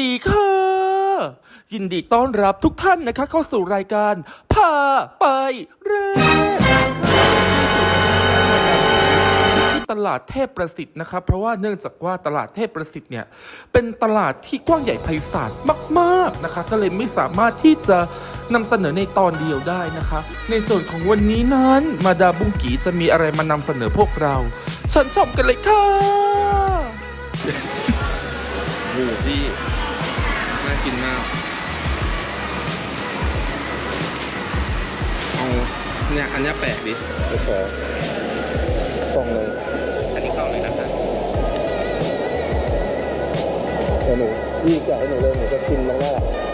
ดีค่ะ ยินดีต้อนรับทุกท่านนะคะ เข้าสู่รายการพาไปเร่ที่ตลาดเทพประสิทธิ์นะครับ เพราะว่าเนื่องจากว่าตลาดเทพประสิทธิ์เนี่ย เป็นตลาดที่กว้างใหญ่ไพศาลมากๆนะคะ ก็เลยไม่สามารถที่จะนำเสนอในตอนเดียวได้นะคะ ในส่วนของวันนี้นั้น มาดาบุงกีจะมีอะไรมานำเสนอพวกเราเชิญชมกันเลยค่ะ หมูที่ กินมาก เอาเนี่ยอันเนี้ยแปลกดิโอ้โหกล่องหนึ่งอันนี้เข้าเลยนะครับเดี๋ยวหนูพี่แกะให้หนูเลยหนูจะกินแล้วแหละอัน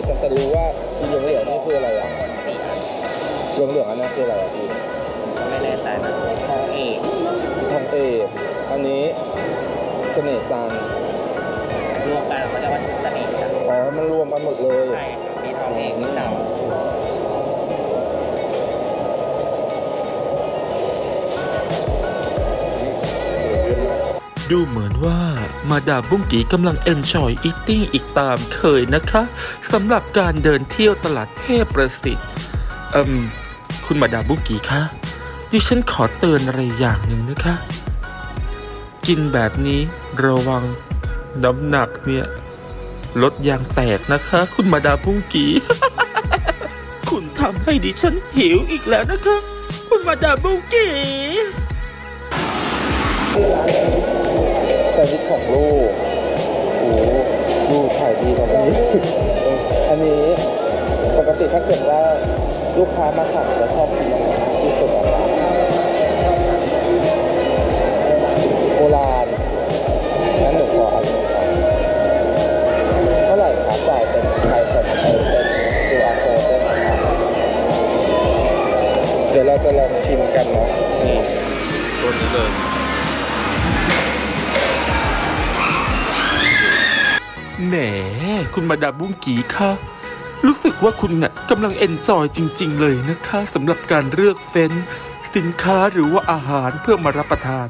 นนี้คือเสน่ห์จันทร์แต่รู้ว่าสีเหลืองเหลืองๆนี่คืออะไรอะสี่อันเหลืองเหลืองๆอันนั้นคืออะไรอะพี่ไม่แน่ใจนะทองเอกทองเอกอันนี้เสน่ห์จันทร์รวมกันเขาเรียกว่าชุดเสน่ห์ครับอ๋อมันรวมกันหมดเลยใช่มีทองเอกมีดาวดูเหมือนว่า มาดามบุ้งกีกำลัง enjoy eating อีกตามเคยนะคะสำหรับการเดินเที่ยวตลาดเทพประสิทธิ์เอืมคุณมาดามบุ้งกีคะดิฉันขอเตือนอะไรอย่างหนึ่งนะคะ กินแบบนี้ระวังน้ำหนักเนี่ยลดยางแตกนะคะ คุณมาดามบุ้งกีคุณทำให้ดิฉันหิวอีกแล้วนะคะ คุณมาดามบุ้งกี แต่วิตของลูกโอ้โหดูขายดีกว่านี้ อันนี้ปกติถ้าเกิดว่าลูกค้ามาสั่งจะชอบกินอะไรที่สุดอะโบราณงั้นหนูขออันนี้ครับเท่าไหร่ครับจ่ายเป็นไทยเป็นเออเป็นดูอาโคได้ไหมครับเดี๋ยวเราจะลองชิมกันเนาะนี่ แหม คุณมาดามบุ้งกีคะรู้สึกว่าคุณน่ะกำลังเอนจอยจริง ๆ เลยนะคะสำหรับการเลือกเฟ้น สินค้าหรือว่าอาหารเพื่อมารับประทาน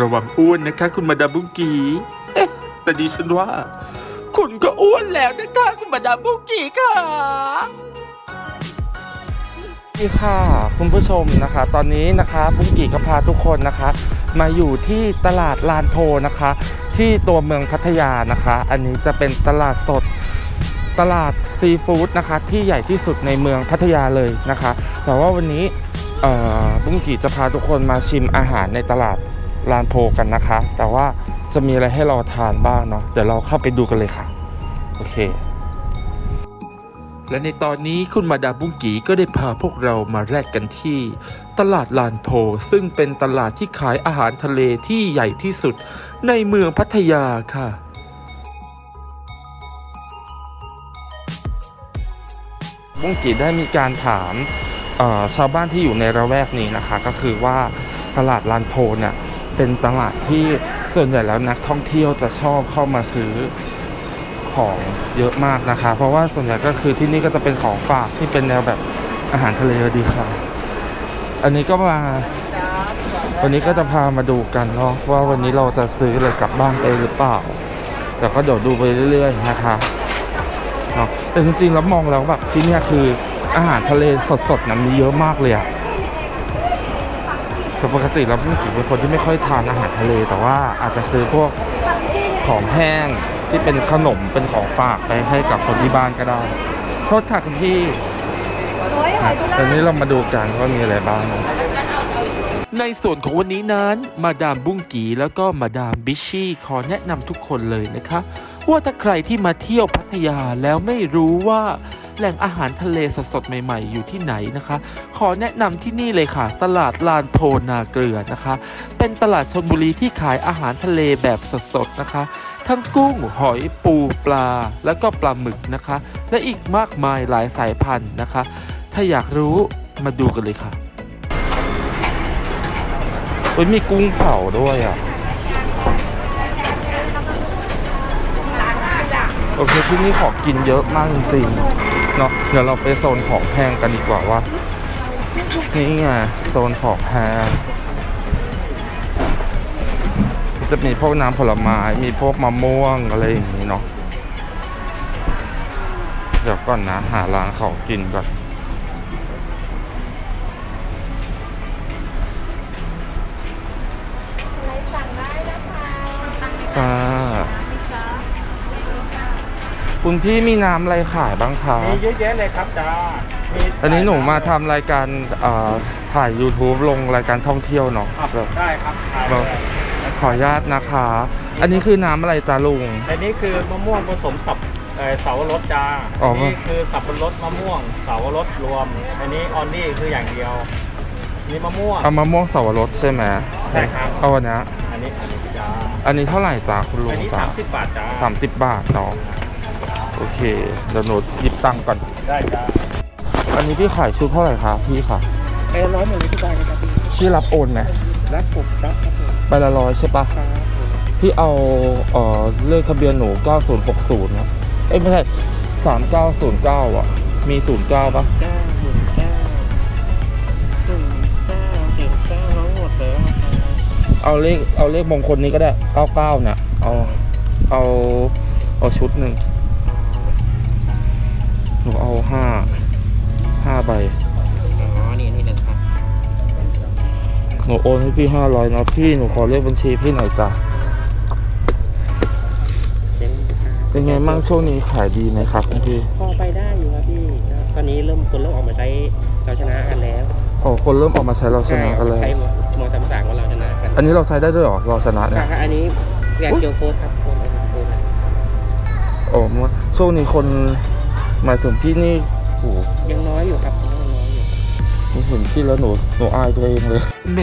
ระวังอ้วนนะคะ คุณมาดามบุ้งกีแต่ดิฉันว่า คุณก็อ้วนแล้วนะคะคุณมาดามบุ้งกีค่ะสวัสดีค่ะคุณผู้ชมนะคะ ตอนนี้นะคะบุ้งกีก็พาทุกคนนะคะ มาอยู่ที่ตลาดลานโพนะคะ ที่ตัวเมืองพัทยานะคะ อันนี้จะเป็นตลาดสดตลาดซีฟู้ดนะคะ ที่ใหญ่ที่สุดในเมืองพัทยาเลยนะคะ แต่ว่าวันนี้บุ้งกีจะพาทุกคนมาชิมอาหารในตลาดลานโพกันนะคะ แต่ว่าจะมีอะไรให้เราทานบ้างเนาะเดี๋ยวเราเข้าไปดูกันเลยค่ะ โอเค และในตอนนี้คุณมาดาบุ้งกีก็ได้พาพวกเรามาแลกกันที่ ตลาดลานโพซึ่งเป็นตลาดที่ขายอาหารทะเลที่ใหญ่ที่สุด ในเมืองพัทยาค่ะ บุ้งกีได้มีการถามชาวบ้านที่อยู่ในระแวกนี้นะคะ ก็คือว่าตลาดลานโพเนี่ยเป็นตลาดที่ส่วนใหญ่แล้วนักท่องเที่ยวจะชอบเข้ามาซื้อของเยอะมากนะคะ เพราะว่าส่วนใหญ่ก็คือที่นี่ก็จะเป็นของฝากที่เป็นแนวแบบอาหารทะเลดีค่ะ อันนี้ก็มา วันนี้ก็จะพามาดูกันเนาะว่าวันนี้เราจะซื้ออะไรกลับบ้านไปหรือเปล่า แต่ก็เดี๋ยวดูไปเรื่อยๆนะคะเนาะแต่จริงๆแล้วมองแล้วแบบที่เนี่ยคืออาหารทะเลสดๆนะมีเยอะมากเลยอะแต่ปกติแล้วพี่กิ๊เป็นคนที่ไม่ค่อยทานอาหารทะเล แต่ว่าอาจจะซื้อพวกของแห้งที่เป็นขนมเป็นของฝากไปให้กับคนที่บ้านก็ได้โทษค่ะคุณพี่อะตอนนี้เรามาดูกันว่ามีอะไรบ้างนะ ในส่วนของวันนี้นั้น มาดามบุ้งกีแล้วก็มาดามบิชชี่ขอแนะนำทุกคนเลยนะคะ ว่าถ้าใครที่มาเที่ยวพัทยาแล้วไม่รู้ว่าแหล่งอาหารทะเลสดๆใหม่ๆ อยู่ที่ไหนนะคะ ขอแนะนำที่นี่เลยค่ะ ตลาดลานโพนาเกลือนะคะ เป็นตลาดชนบุรีที่ขายอาหารทะเลแบบสดๆนะคะ ทั้งกุ้งหอยปูปลาแล้วก็ปลาหมึกนะคะ และอีกมากมายหลายสายพันธุ์นะคะ ถ้าอยากรู้มาดูกันเลยค่ะ ฮ้ยมีกุ้งเผาด้วยอะ โอเคที่นี่ของกินเยอะมากจริงๆเนาะเดี๋ยวเราไปโซนของแพงกันดีกว่าว่านี่ไงโซนของแพงจะมีพวกน้ำผลไม้ มีพวกมะม่วงอะไรอย่างนี้เนาะ เดี๋ยวก่อนนะ หาร้านของกินก่อน คุณพี่มีน้ำอะไรขายบ้างคะมีเยอะแยะเลยครับจ้ามีอันนี้หนูมาทำรายการเอ่อถ่าย YouTube ลงรายการท่องเที่ยวเนาะครับแบบได้ครับขายเราเลยขออนุญาตนะคะ อันนี้คือน้ำอะไรจ้าลุงอันนี้คือมะม่วงผสมสับเอ่อเสาวรสจ้าอ๋ออันนี้คือสับปะรดมะม่วงเสาวรสรวม อันนี้ออนนี่คืออย่างเดียวอันนี่มะม่วง เอามะม่วงสวรสใช่ไหมใช่ครับ เอาอันเนี้ยอันนี้อันนี้จ้าอันนี้เท่าไหร่จ้าคุณลุอันงนี้จ้าสามสิบบาทจ้าสามสิบบาทเนาะ โอเคเดี๋ยวหนูหยิบตังค์ก่อน ได้จ้าอันนี้พี่ขายชุดเท่าไหร่คะพี่ค่ะไปร้อยหนึ่งที่ได้นะครับพี่ชื่อรับโอนไหมรับปุกรับครับผมใบละร้อยใช่ปะครับผมพี่เอาเอ่อเลขทะเบียนหนู 9060นะเอ้ยไม่ใช่3909อะ มี 09ปะเก้าหนึ่งเก้าหนึ่งเก้าเจ็ดเก้าน้องหมดแล้วนะครับเอาเลขเอาเลขมงคลนี้ก็ได้ 99เนี่ยเอาเอาเอาชุดหนึ่ง หนูเอาห้าห้าใบอ๋อ นี่นี่เลยครับหนูโอนให้พี่ห้าร้อยนะพี่หนูขอเลขบัญชีพี่หน่อยจ้ะเป็นเป็นไงมั่งช่วงนี้ขายดีไหมครับคุณพี่พอไปได้อยู่ครับพี่ตอนนี้เริ่มคนเริ่มออกมาใช้เราชนะกันแล้วโอ้คนเริ่มออกมาใช้เราชนะกันแล้วใช้มอสามสามว่าเราชนะกันอันนี้เราใช้ได้ด้วยเหรอเราชนะเนี่ยค่ะอันนี้แยกเกียวโค้ดครับโค้ดโค้ดนะโอ้มาช่วงนี้คนห มายถึงพี่นี่โอ้โหยังน้อยอยู่ครับยังน้อยอยู่หนูเห็นพี่แล้วหนูหนูอายตัวเองเลย แหม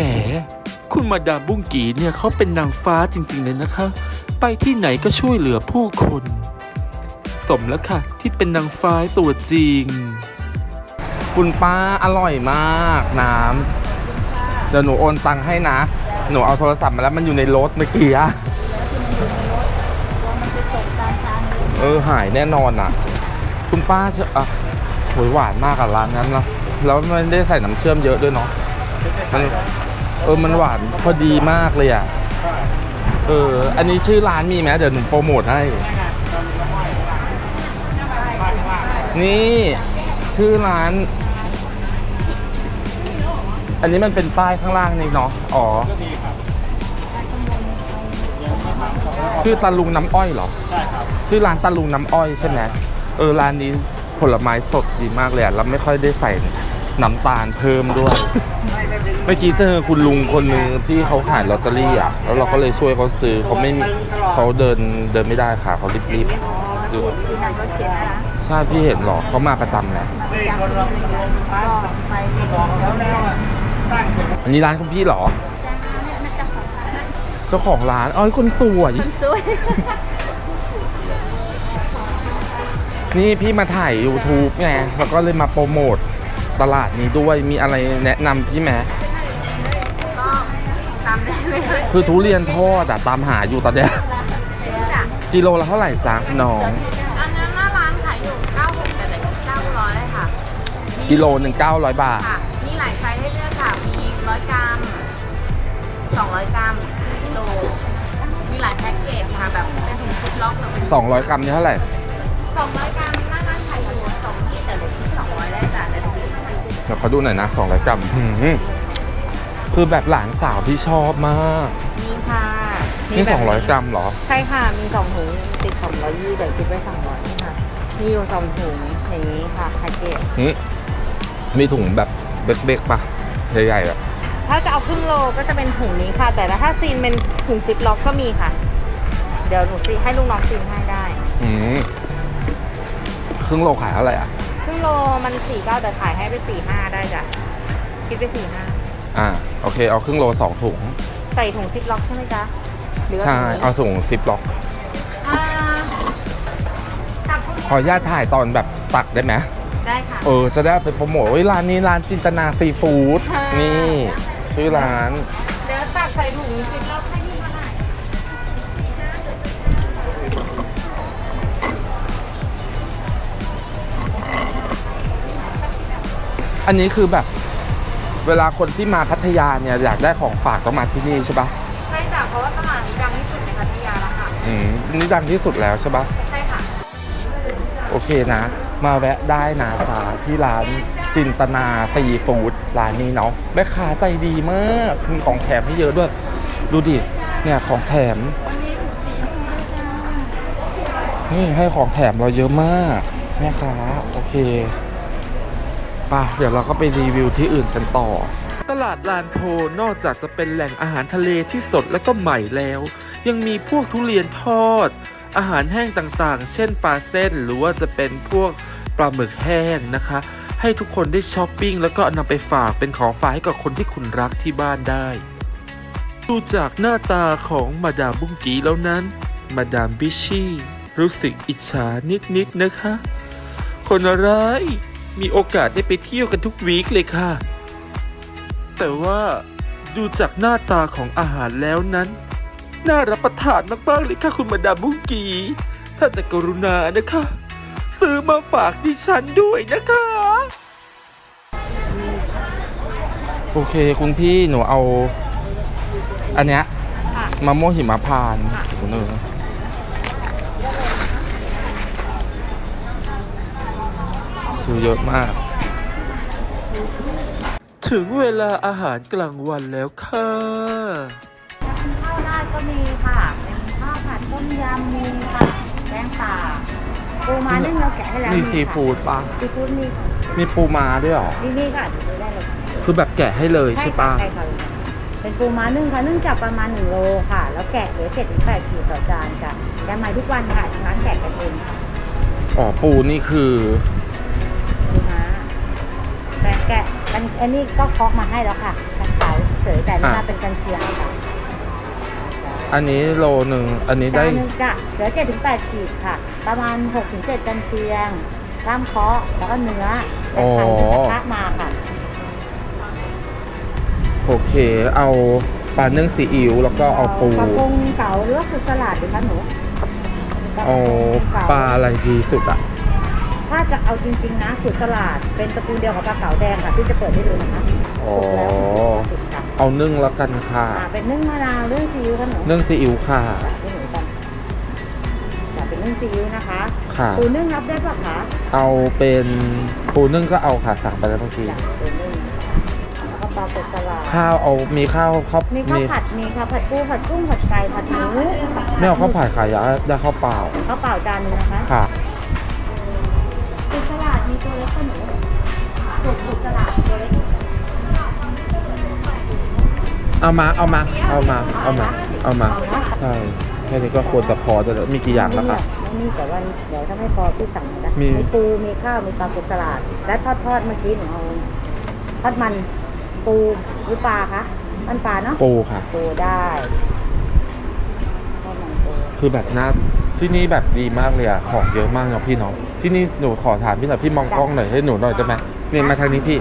คุณมาดามบุ้งกีเนี่ยเขาเป็นนางฟ้าจริง ๆ เลยนะคะ ไปที่ไหนก็ช่วยเหลือผู้คน สมแล้วค่ะ ที่เป็นนางฟ้าตัวจริง คุณป้าอร่อยมาก น้ำเดี๋ยวหนูโอนตังค์ให้นะ หนูเอาโทรศัพท์มาแล้วมันอยู่ในรถเมื่อกี้อะเออหายแน่นอนอะ คุณป้าจะอะโหยหวานมากอะร้านนั้นเนาะแล้วมันได้ใส่น้ำเชื่อมเยอะด้วยเนาะมันเออมันหวานพอดีมากเลยอะเอออันนี้ชื่อร้านมีไหมเดี๋ยวหนูโปรโมทให้ นี่ชื่อร้าน อันนี้มันเป็นป้ายข้างล่างนี่เนาะอ๋อชื่อตาลุงน้ำอ้อยเหรอใช่ครับชื่อร้านตาลุงน้ำอ้อยใช่ไหม เออร้านนี้ผลไม้สดดีมากเลยอะแล้วไม่ค่อยได้ใส่น้ำตาลเพิ่มด้วย เมื่อกี้เจอคุณลุงคนหนึ่งที่เขาขายลอตเตอรี่อะ แล้วเราก็เลยช่วยเขาซื้อเขาไม่มีเขาเดินเดินไม่ได้ค่ะเขารีบๆดูใช่พี่เห็นหรอเขามาประจำแหละอันนี้ร้านคุณพี่เหรอ เจ้าของร้านอ๋อคนสวย นี่พี่มาถ่าย YouTube ไงแล้วก็เลยมาโปรโมทตลาดนี้ด้วยมีอะไรแนะนำพี่ไหมก็ตามได้เลยคือทุเรียนทอดอะตามหาอยู่ตอนเนี้ยจ้ะกิโลละเท่าไหร่จ๊ะน้อง อันนั้นหน้าร้านขายอยู่96แต่แต่900เลยค่ะมีกิโลหนึ่งเก้าร้อยบาท ค่ะ มีหลายไซส์ให้เลือกค่ะ มี100กรัม200กรัม1กิโล มีหลายแพ็กเกจค่ะแบบเป็นถุงซิปล็อกหรือเป็น200 กรัมนี่เท่าไหร่ 200กรัมหน้าร้านขายอยู่2ที่แต่เดี๋ยวคิด200ได้จ้ะแต่ถุงเดี๋ยวเขาดูหน่อยนะ200กรัมหืมคือแบบหลานสาวที่ชอบมาก มีค่ะนี่200กรัมเหรอ ใช่ค่ะ มีสองถุงติด220เดี๋ยวคิดไว้200นี่ค่ะ มีอยู่สองถุงอย่างนี้ค่ะแพ็กเกจหึมีถุงแบบเบ็กๆปะใหญ่ๆอะถ้าจะเอาครึ่งโลก็จะเป็นถุงนี้ค่ะ แต่ถ้าซีนเป็นถุงซิปล็อกก็มีค่ะ เดี๋ยวหนูซีให้ลูกน้องซีนให้ได้ อืม ครึ่งโลขายเท่าไหร่อะ ครึ่งโลมันสี่เก้าแต่ขายให้ไปสี่ห้าได้จ้ะคิดไปสี่ห้าอ่าโอเคเอาครึ่งโลสองถุง ใส่ถุงซิปล็อกใช่ไหมจ๊ะหรือว่าใช่ถุงนี้เอาถุงซิปล็อก อ่าตักขออนุญาตถ่ายตอนแบบตักได้ไหมได้ค่ะ เออ จะได้เอาไปโปรโมทเว้ยร้านนี้ร้านจินตนาซีฟู้ดค่ะ นี่ ชื่อร้าน เดี๋ยวตักใส่ถุงซิปล็อกให้ อันนี้คือแบบเวลาคนที่มาพัทยาเนี่ยอยากได้ของฝากต้องมาที่นี่ใช่ปะใช่จ้ะเพราะว่าตลาดนี้ดังที่สุดในพัทยาแล้วค่ะ อืมนี่ดังที่สุดแล้วใช่ปะใช่ค่ะ โอเคนะ มาแวะได้นะจ๊ะที่ร้านจินตนาซีฟู้ดร้านนี้เนาะแม่ค้าใจดีมากมีของแถมให้เยอะด้วย ดูดิเนี่ยของแถม นี่ให้ของแถมเราเยอะมากแม่ค้าโอเค ป่ะเดี๋ยวเราก็ไปรีวิวที่อื่นกันต่อ ตลาดลานโพนอกจากจะเป็นแหล่งอาหารทะเลที่สดและก็ใหม่แล้ว ยังมีพวกทุเรียนทอด อาหารแห้งต่างๆ เช่นปลาเส้นหรือว่าจะเป็นพวกปลาหมึกแห้งนะคะ ให้ทุกคนได้ช้อปปิ้งแล้วก็นำไปฝากเป็นของฝากให้กับคนที่คุณรักที่บ้านได้ ดูจากหน้าตาของมาดามบุ้งกีแล้วนั้น มาดามบิชชี่รู้สึกอิจฉานิดๆนะคะ คนร้าย มีโอกาสได้ไปเที่ยวกันทุกวีคเลยค่ะ แต่ว่าดูจากหน้าตาของอาหารแล้วนั้น น่ารับประทานมากๆเลยค่ะคุณมาดามบุ้งกี ถ้าจะกรุณานะคะ ซื้อมาฝากดิฉันด้วยนะคะ โอเคคุณพี่หนูเอา อันเนี้ยค่ะมะม่วงหิมพานต์ค่ะถุงหนึ่ งซื้อเยอะมาก ถึงเวลาอาหารกลางวันแล้วค่ะข้าวราดก็มีค่ะเป็นข้าวผัดต้มยำมีค่ะแกงป่าปูม้านึ่งเราแกะให้แล้วมีค่ะซีฟู้ดปะซีฟู้ดมีค่ะมีปูม้าด้วยเหรอนี่นี่ค่ะดูได้เลยคือแบบแกะให้เลยใช่ปะใช่ค่ะเป็นปูม้านึ่งค่ะนึ่งจากประมาณ1โลค่ะ แล้วแกะเหลือ7ถึง8ขีดต่อจานค่ะแกะใหม่ทุกวันค่ะร้านแกะกันเองค่ะอ๋อปูนี่คือปูม้า แต่แกะอันอันนี้ก็เคาะมาให้แล้วค่ะกันเตาเฉยแต่นี่มาเป็นกันเชียงค่ะอันนี้โลหนึ่งอันนี้จาได้นหนึงจะเหลือ7ถึง8ขีดค่ะ ประมาณ6ถึง7กันเชียงกล้ามเคาะแล้วก็เนื้อแต่ไข่ที่กระทะมาค่ะ โอเค เอาปลานึ่งซีอิ๊วแล้วก็เอาปูกระพงเก๋าหรือว่าคือสลัดดีคะหนูเอาปลาอะไรดีสุดอะ ถ้าจะเอาจริง ๆ นะคือสลัดเป็นตระกูลเดียวกับปลาเก๋าแดงค่ะที่จะเปิดให้ดูนะคะอ๋อ สุกแล้วสุกค่ะเอานึ่งแล้วกันค่ะ อ่าเป็นนึ่งมะนาวนึ่งซีอิ๊วค่ะหนูนึ่งซีอิ๊วค่ะเป็นหนูกันอ่าเป็นนึ่งซีอิ๊วนะคะค่ะ ปูนึ่งรับได้ปะคะเอาเป็นปูนึ่งก็เอาค่ะสั่งไปแล้วเมื่อกี้จ้ะปูนึ่งแล้วก็ปลาเป็ดสลัดข้าวเอามีข้าวข้าวมีข้าวผัดมีค่ะผัดปูผัดกุ้งผัดไก่ผัดหมูไม่เอาข้าวผัดค่ะอยากได้ข้าวเปล่าข้าวเปล่าจานหนึงนะคะ ค่ะเป็นสลัดมี ตัวเล็กค่ะหนูถูกถูกสลัดตัวเล็กเอามา เอามา เอามา เอามา เอามา ใช่แค่นี้ก็ควรจะพอจะเหลือมีกี่อย่างแล้วคะไม่มีแต่ว่าเดี๋ยวถ้าไม่พอพี่สั่งนะมีมีปู มีข้าว มีปลาเป็ดสลัดและทอดทอดๆเมื่อกี้หนูเอาทอดมันปูหรือปลาคะ มันปลาเนาะ ปูค่ะ ปูได้ทอดมันปู คือแบบน่าที่นี่แบบดีมากเลยอะของเยอะมากเนาะพี่เน้องที่นี่หนูขอถามพี่หน่อยพี่มองกล้องหน่อยให้หนูหน่อยได้ไหมนี่มาทางนี้พี่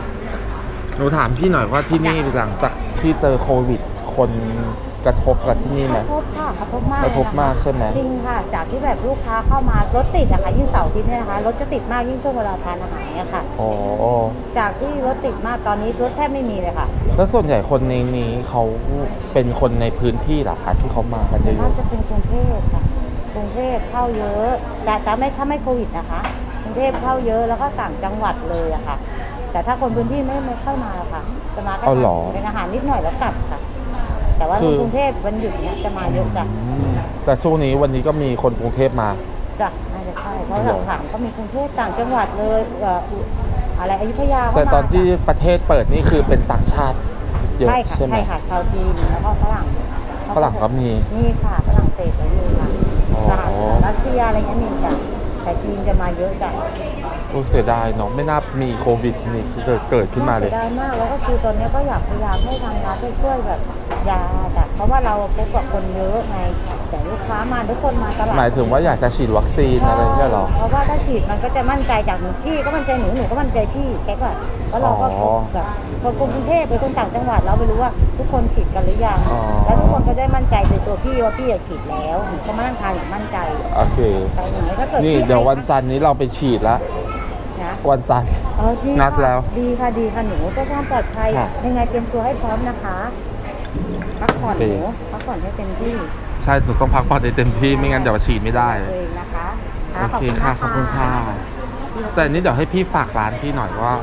หนูถามพี่หน่อยว่าที่นี่หลังจากที่เจอโควิด คนกระทบกับที่นี่ไหม กระทบค่ะกระทบมากกระทบมากใช่ไหม จริงค่ะ จากที่แบบลูกค้าเข้ามารถติดอะค่ะยิ่งเสาร์อาทิตย์เนี่ยนะคะรถจะติดมากยิ่งช่วงเวลาทานอาหารเนี่ยค่ะ อ๋อจากที่รถติดมากตอนนี้รถแทบไม่มีเลยค่ะแล้วส่วนใหญ่คนในนี้เขาเป็นคนในพื้นที่เหรอคะที่เขามากันเยน่าอะจะเป็นกรุงเทพค่ะ กรุงเทพเข้าเยอะแต่แต่ไม่ถ้าไม่โควิดนะคะกรุงเทพเข้าเยอะแล้วก็ต่างจังหวัดเลยอะค่ะ แต่ถ้าคนพื้นที่ไม่ไม่เข้ามาหรอกค่ะ จะมาแค่เอาเหรอ เป็นอาหารนิดหน่อยแล้วกลับค่ะ แต่ว่าคืในอกรุงเทพวันหยุดเนี้ยจะมาเยอะจ้ะอืมแต่ช่วงนี้วันนี้ก็มีคนกรุงเทพมา จ้ะน่าจะใช่เพราะเหรอถามก็มีกรุงเทพต่างจังหวัดเลยเอ่ออะไรอยุธยาก็แต่มาตอนที่ค่ะประเทศเปิดนี่คือเป็นต่างชาติเยอะใช่ค่ะใช่ไหมใช่ค่ะชาวจีนแล้วก็ฝรั่งฝรั่งก็มี นี่ค่ะฝรั่งเศสก็มีค่ะอ๋อ สหรัฐรัสเซียอะไรเงี้ยมีจ้ะแต่จีนจะมาเยอะจ้ะโอ้เสียดายเนาะไม่น่ามีโควิดนี่เกิดเกิดขึ้นมาเลยสีดายมากแล้วก็คือตอนนี้ก็อยากพยายามให้ทางร้านช่วยแบบ ยาจ้ะเพราะว่าเราพบกับคนเยอะไงแต่ลูกค้ามาทุกคนมาตลาดหมายถึงว่าอยากจะฉีดวัคซีนอะไรเงี้ยเหรอเพราะว่าถ้าฉีดมันก็จะมั่นใจจากหนูพี่ก็มั่นใจหนูหนูก็มั่นใจพี่แค่ก่อนเพราะเราก็อ๋อแบบคนกรุงเทพเป็นคนต่างจังหวัดเราไม่รู้ว่าทุกคนฉีดกันหรือยังอ๋อแล้วทุกคนก็ได้มั่นใจในตัวพี่ว่าพี่อะฉีดแล้วหนูก็มานั่งทานอย่างมั่นใจโอเคแต่อย่างนี้ถ้าเกิดนี่พี่เดี๋ยววันให้จันทร์นี้เราไปฉีดแล้วนะวันจันทร์เออดีนัดค่ะแล้ว ดีค่ะดีค่ะหนูเพื่อความปลอดภัยค่ะยังไงเตรียมตัวให้พร้อมนะคะพัก ผ่อนโอเคหนูพักผ่อนให้เต็มที่ใช่หนูต้องพักผ่อนให้เต็มที่ไม่งั้นเดี๋ยวฉีดไม่ได้ตัวเองนะคะโอเคค่ะขอบคุณค่ะแต่อันนี้เดี๋ยวให้พี่ฝากร้านพี่หน่อยว่า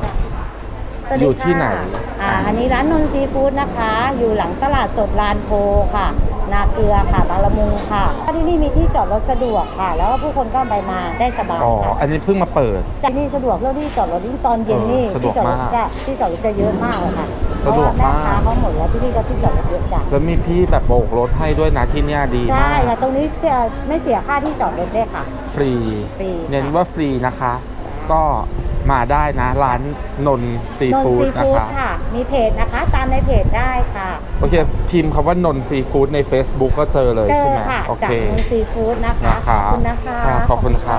สวัสดีอยู่ที่ไหนค่ะอ่าอันนี้ร้านนนท์ซีฟู้ดนะคะ อยู่หลังตลาดสดลานโพค่ะ นาเกลือค่ะบางละมุงค่ะที่นี่มีที่จอดรถสะดวกค่ะ แล้วก็ผู้คนก็ไปมาได้สบายอ๋อค่ะอันนี้เพิ่งมาเปิดที่นี่สะดวกเรื่องที่จอดรถยิ่งตอนเย็นนี่เออสะดวที่กจอดรถมากจะที่จอดรถจะเยอะมากเลยค่ะเพ สะราะดวว่ากแม่มากค้าเขาหมดแล้วที่นี่ก็ที่จอดรถเยอะจ้ะแล้วมีพี่แบบโบกรถให้ด้วยนะที่เนี่ยดีใช่มากค่ะตรงนี้จะไม่เสียค่าที่จอดรถด้วยค่ะ ฟรี ฟรีเน้นค่ะว่าฟรีนะคะ ก็มาได้นะ ร้านนนท์ซีนนฟู้ท์ดซีนะฟู้ดคะ ค่ะ มีเพจนะคะ ตามในเพจได้ค่ะ โอเคพิมพ์คำว่านนท์ซีฟู้ดใน Facebook ก็เจอเลยเจใช่อไหมค่ะโอจากเค นนท์ซีฟู้ดนะคะนะขคะอบคุณนะคะค่ะขอบคุณค่ะ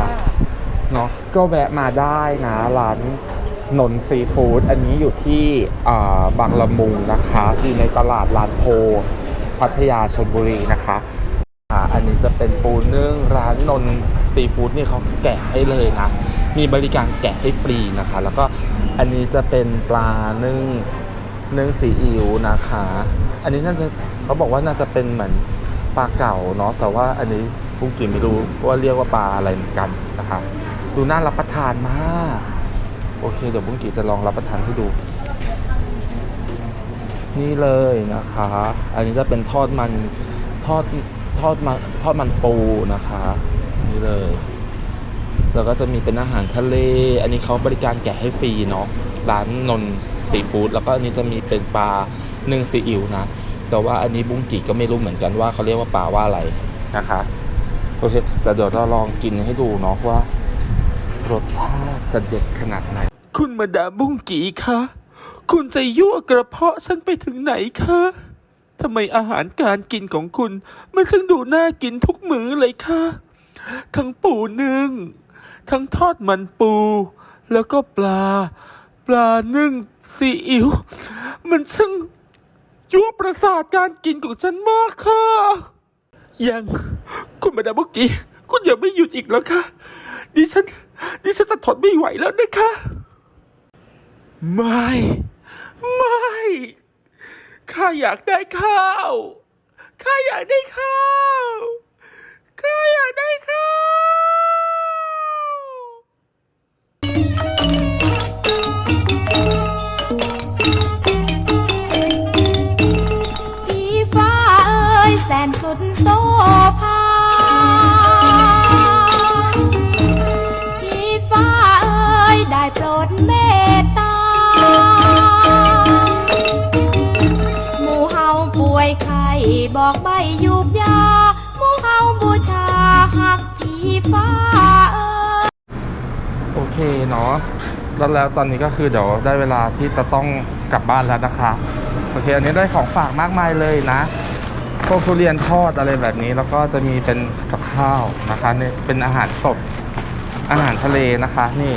เนาะก็แวะมาได้นะร้าน นนซีฟู้ดอันนี้อยู่ที่บางละมุงนะคะอยู่ในตลาดลานโพพัทยาชลบุรีนะคะอ่าอันนี้จะเป็นปูนึ่งร้านนนซีฟู้ดนี่เขาแกะให้เลยนะ มีบริการแกะให้ฟรีนะคะ แล้วก็อันนี้จะเป็นปลานึ่งนึ่งซีอิ๊วนะคะ อันนี้น่าจะเขาบอกว่าน่าจะเป็นเหมือนปลาเก่าเนาะแต่ว่าอันนี้พุ่งกินไม่รู้ว่าเรียกว่าปลาอะไรเหมือนกันนะคะ ดูน่ารับประทานมาก โอเค เดี๋ยวบุ้งกีจะลองรับประทานให้ดู นี่เลยนะคะ อันนี้จะเป็นทอดมันทอดทอดมันทอดมันปูนะคะ นี่เลยแล้วก็จะมีเป็นอาหารทะเล อันนี้เขาบริการแกะให้ฟรีเนาะ ร้านนนซีฟู้ด แล้วก็อันนี้จะมีเป็นปลานึ่งซีอิ๊วนะ แต่ว่าอันนี้บุ้งกีก็ไม่รู้เหมือนกันว่าเขาเรียกว่าปลาว่าอะไรนะคะ โอเค แต่เดี๋ยวเราลองกินให้ดูเนาะว่ารสชาติจะเด็ดขนาดไหน คุณมาดามบุ้งกีคะ คุณจะยั่วกระเพาะฉันไปถึงไหนคะทำไมอาหารการกินของคุณ มันช่างดูน่ากินทุกมื้อเลยคะทั้งปูนึ่ง ทั้งทอดมันปู แล้วก็ปลา ปลานึ่งซีอิ๊วมันช่างยั่วประสาทการกินของฉันมากค่ะ ยัง คุณมาดามบุ้งกีคุณอย่าไม่หยุดอีกแล้วค่ะดิฉันดิฉันจะทนไม่ไหวแล้วนะคะ ไม่ ไม่ ข้าอยากได้ข้าว ข้าอยากได้ข้าว ข้าอยากได้ข้าวพี่ฟ้าเอ้ยแสนสุด โอเคเนาะแล้วแล้วตอนนี้ก็คือเดี๋ยวได้เวลาที่จะต้องกลับบ้านแล้วนะคะโอเคอันนี้ได้ของฝากมากมายเลยนะพวกทุเรียนทอดอะไรแบบนี้ แล้วก็จะมีเป็นกับข้าวนะคะนี่เป็นอาหารสดอาหารทะเลนะคะนี่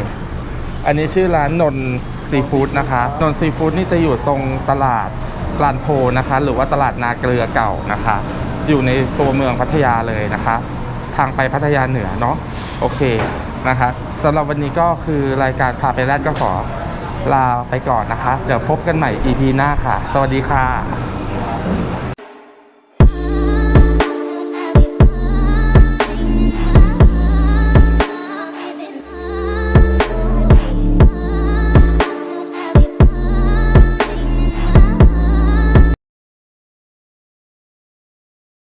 อันนี้ชื่อร้านนนซีฟู้ดนะคะนนซีฟู้ดนี่จะอยู่ตรงตลาดลานโพนะคะ หรือว่าตลาดนาเกลือเก่านะคะ อยู่ในตัวเมืองพัทยาเลยนะคะ ทางไปพัทยาเหนือเนาะโอเค นะคะสำหรับวันนี้ก็คือรายการพาไปแรดก็ขอลาไปก่อนนะคะ เดี๋ยวพบกันใหม่ EP หน้าค่ะ สวัสดีค่ะ